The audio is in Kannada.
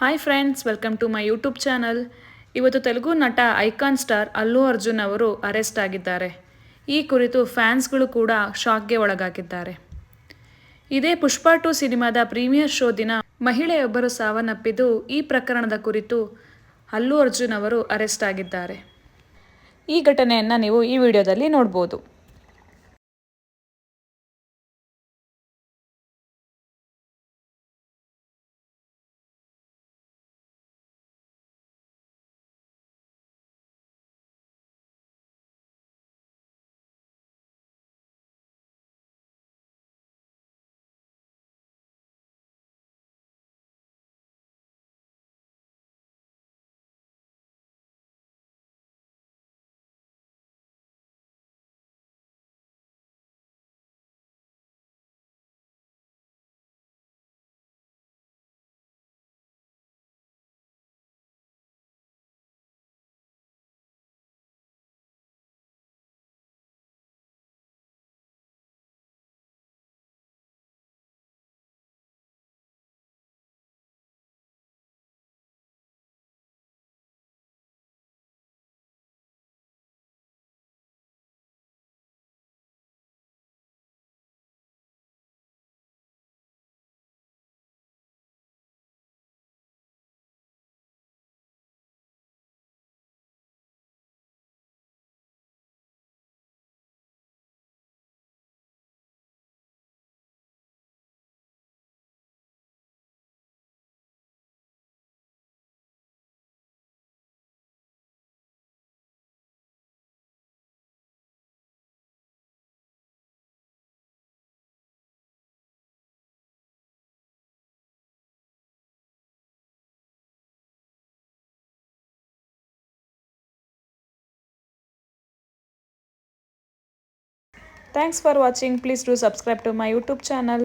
Hi friends welcome to my YouTube channel ಇವತ್ತು ತೆಲುಗು ನಟ ಐಕಾನ್ ಸ್ಟಾರ್ ಅಲ್ಲು ಅರ್ಜುನ್ ಅವರು ಅರೆಸ್ಟ್ ಆಗಿದ್ದಾರೆ. ಈ ಕುರಿತು ಫ್ಯಾನ್ಸ್ಗಳು ಕೂಡ ಶಾಕ್ಗೆ ಒಳಗಾಗಿದ್ದಾರೆ. ಇದೇ ಪುಷ್ಪಾ ಟು ಸಿನಿಮಾದ ಪ್ರೀಮಿಯರ್ ಶೋ ದಿನ ಮಹಿಳೆಯೊಬ್ಬರು ಸಾವನ್ನಪ್ಪಿದ್ದು ಈ ಪ್ರಕರಣದ ಕುರಿತು ಅಲ್ಲು ಅರ್ಜುನ್ ಅವರು ಅರೆಸ್ಟ್ ಆಗಿದ್ದಾರೆ. ಈ ಘಟನೆಯನ್ನು ನೀವು ಈ ವಿಡಿಯೋದಲ್ಲಿ ನೋಡ್ಬೋದು. Thanks for watching. Please do subscribe to my YouTube channel.